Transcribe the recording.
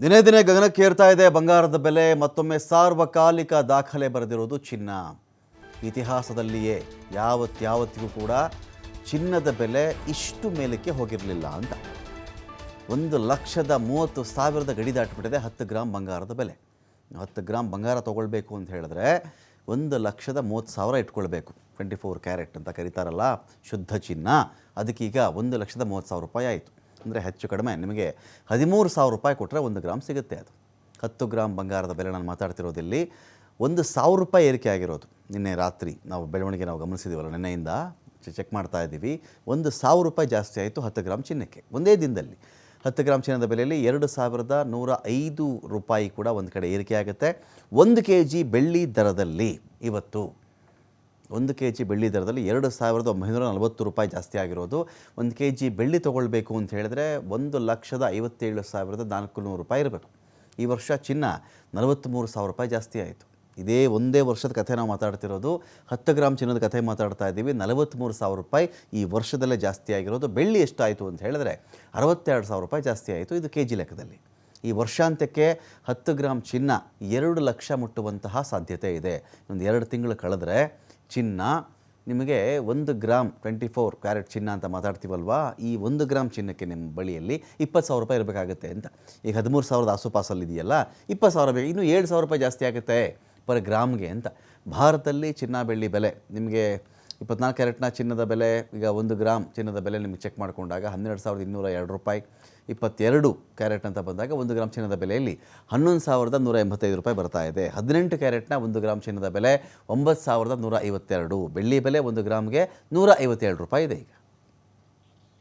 ದಿನೇ ದಿನೇ ಗಗನಕ್ಕೇರ್ತಾ ಇದೆ ಬಂಗಾರದ ಬೆಲೆ, ಮತ್ತೊಮ್ಮೆ ಸಾರ್ವಕಾಲಿಕ ದಾಖಲೆ ಬರೆದಿರೋದು ಚಿನ್ನ. ಇತಿಹಾಸದಲ್ಲಿಯೇ ಯಾವತ್ತಾವತ್ತಿಗೂ ಕೂಡ ಚಿನ್ನದ ಬೆಲೆ ಇಷ್ಟು ಮೇಲಕ್ಕೆ ಹೋಗಿರಲಿಲ್ಲ ಅಂತ. ಒಂದು ಲಕ್ಷದ ಮೂವತ್ತು ಸಾವಿರದ ಗಡಿ ದಾಟಿಬಿಟ್ಟಿದೆ ಹತ್ತು ಗ್ರಾಮ್ ಬಂಗಾರದ ಬೆಲೆ. ಹತ್ತು ಗ್ರಾಮ್ ಬಂಗಾರ ತೊಗೊಳ್ಬೇಕು ಅಂತ ಹೇಳಿದ್ರೆ ಒಂದು ಲಕ್ಷದ ಮೂವತ್ತು ಸಾವಿರ ಇಟ್ಕೊಳ್ಬೇಕು. ಟ್ವೆಂಟಿ ಫೋರ್ ಕ್ಯಾರೆಟ್ ಅಂತ ಕರೀತಾರಲ್ಲ, ಶುದ್ಧ ಚಿನ್ನ. ಅದಕ್ಕೀಗ ಒಂದು ಲಕ್ಷದ ಮೂವತ್ತು ಸಾವಿರ ರೂಪಾಯಿ ಆಯಿತು. ಅಂದರೆ ಹೆಚ್ಚು ಕಡಿಮೆ. ನಿಮಗೆ ಹದಿಮೂರು ಸಾವಿರ ರೂಪಾಯಿ ಕೊಟ್ಟರೆ ಒಂದು ಗ್ರಾಮ್ ಸಿಗುತ್ತೆ ಅದು. ಹತ್ತು ಗ್ರಾಮ್ ಬಂಗಾರದ ಬೆಲೆ ನಾನು ಮಾತಾಡ್ತಿರೋದಿಲ್ಲಿ ಒಂದು ಸಾವಿರ ರೂಪಾಯಿ ಏರಿಕೆ ಆಗಿರೋದು. ನಿನ್ನೆ ರಾತ್ರಿ ನಾವು ಬೆಳವಣಿಗೆ ನಾವು ಗಮನಿಸಿದೀವಲ್ಲ, ನಿನ್ನೆಯಿಂದ ಚೆಕ್ ಮಾಡ್ತಾ ಇದ್ದೀವಿ. ಒಂದು ಸಾವಿರ ರೂಪಾಯಿ ಜಾಸ್ತಿ ಆಯಿತು ಹತ್ತು ಗ್ರಾಮ್ ಚಿನ್ನಕ್ಕೆ. ಒಂದೇ ದಿನದಲ್ಲಿ. ಹತ್ತು ಗ್ರಾಮ್ ಚಿನ್ನದ ಬೆಲೆಯಲ್ಲಿ ಎರಡು ಸಾವಿರದ ನೂರ ಐದು ರೂಪಾಯಿ ಕೂಡ ಒಂದು ಕಡೆ ಏರಿಕೆ ಆಗುತ್ತೆ. ಒಂದು ಕೆ ಜಿ ಬೆಳ್ಳಿ ದರದಲ್ಲಿ ಇವತ್ತು ಒಂದು ಕೆ ಜಿ ಬೆಳ್ಳಿ ದರದಲ್ಲಿ ಎರಡು ಸಾವಿರದ ಒಂಬೈನೂರ ನಲವತ್ತು ರೂಪಾಯಿ ಜಾಸ್ತಿ ಆಗಿರೋದು. ಒಂದು ಕೆ ಜಿ ಬೆಳ್ಳಿ ತೊಗೊಳ್ಬೇಕು ಅಂತ ಹೇಳಿದ್ರೆ ಒಂದು ಲಕ್ಷದ ಐವತ್ತೇಳು ಸಾವಿರದ ನಾಲ್ಕು ನೂರು ರೂಪಾಯಿ ಇರಬೇಕು. ಈ ವರ್ಷ ಚಿನ್ನ ನಲವತ್ತ್ಮೂರು ಸಾವಿರ ರೂಪಾಯಿ ಜಾಸ್ತಿ ಆಯಿತು. ಇದೇ ಒಂದೇ ವರ್ಷದ ಕಥೆ ನಾವು ಮಾತಾಡ್ತಿರೋದು. ಹತ್ತು ಗ್ರಾಮ್ ಚಿನ್ನದ ಕಥೆ ಮಾತಾಡ್ತಾ ಇದ್ದೀವಿ. ನಲವತ್ತ್ಮೂರು ಸಾವಿರ ರೂಪಾಯಿ ಈ ವರ್ಷದಲ್ಲೇ ಜಾಸ್ತಿ ಆಗಿರೋದು. ಬೆಳ್ಳಿ ಎಷ್ಟಾಯಿತು ಅಂತ ಹೇಳಿದ್ರೆ ಅರವತ್ತೆರಡು ಸಾವಿರ ರೂಪಾಯಿ ಜಾಸ್ತಿ ಆಯಿತು ಇದು ಕೆ ಜಿ ಲೆಕ್ಕದಲ್ಲಿ. ಈ ವರ್ಷಾಂತ್ಯಕ್ಕೆ ಹತ್ತು ಗ್ರಾಮ್ ಚಿನ್ನ ಎರಡು ಲಕ್ಷ ಮುಟ್ಟುವಂತಹ ಸಾಧ್ಯತೆ ಇದೆ. ಒಂದು ಎರಡು ತಿಂಗಳು ಕಳೆದ್ರೆ ಚಿನ್ನ, ನಿಮಗೆ ಒಂದು ಗ್ರಾಮ್ ಟ್ವೆಂಟಿ ಫೋರ್ ಕ್ಯಾರೆಟ್ ಚಿನ್ನ ಅಂತ ಮಾತಾಡ್ತೀವಲ್ವಾ? ಈ ಒಂದು ಗ್ರಾಮ್ ಚಿನ್ನಕ್ಕೆ ನಿಮ್ಮ ಬಳಿಯಲ್ಲಿ ಇಪ್ಪತ್ತು ಸಾವಿರ ರೂಪಾಯಿ ಇರಬೇಕಾಗುತ್ತೆ ಅಂತ. ಈಗ ಹದಿಮೂರು ಸಾವಿರದ ಆಸುಪಾಸಲ್ಲಿದೆಯಲ್ಲ ಇಪ್ಪತ್ತು ಸಾವಿರ ಬೇಕು ಇನ್ನೂ ಏಳು ಸಾವಿರ ರೂಪಾಯಿ ಜಾಸ್ತಿ ಆಗುತ್ತೆ ಪರ್ ಗ್ರಾಮ್ಗೆ ಅಂತ. ಭಾರತದಲ್ಲಿ ಚಿನ್ನ ಬೆಳ್ಳಿ ಬೆಲೆ ನಿಮಗೆ ಇಪ್ಪತ್ನಾಲ್ಕು ಕ್ಯಾರೆಟ್ನ ಚಿನ್ನದ ಬೆಲೆ, ಈಗ ಒಂದು ಗ್ರಾಮ್ ಚಿನ್ನದ ಬೆಲೆ ನಿಮಗೆ ಚೆಕ್ ಮಾಡಿಕೊಂಡಾಗ ಹನ್ನೆರಡು ಸಾವಿರದ ಇನ್ನೂರ ಎರಡು ರೂಪಾಯಿ. ಇಪ್ಪತ್ತೆರಡು ಕ್ಯಾರೆಟ್ ಅಂತ ಬಂದಾಗ ಒಂದು ಗ್ರಾಮ್ ಚಿನ್ನದ ಬೆಲೆಯಲ್ಲಿ ಹನ್ನೊಂದು ಸಾವಿರದ ನೂರ ಎಂಬತ್ತೈದು ರೂಪಾಯಿ ಬರ್ತಾ ಇದೆ. ಹದಿನೆಂಟು ಕ್ಯಾರೆಟ್ನ ಒಂದು ಗ್ರಾಮ್ ಚಿನ್ನದ ಬೆಲೆ ಒಂಬತ್ತು ಸಾವಿರದ ನೂರ ಐವತ್ತೆರಡು. ಬೆಳ್ಳಿ ಬೆಲೆ ಒಂದು ಗ್ರಾಮ್ಗೆ ನೂರ ಐವತ್ತೇಳು ರೂಪಾಯಿ ಇದೆ ಈಗ.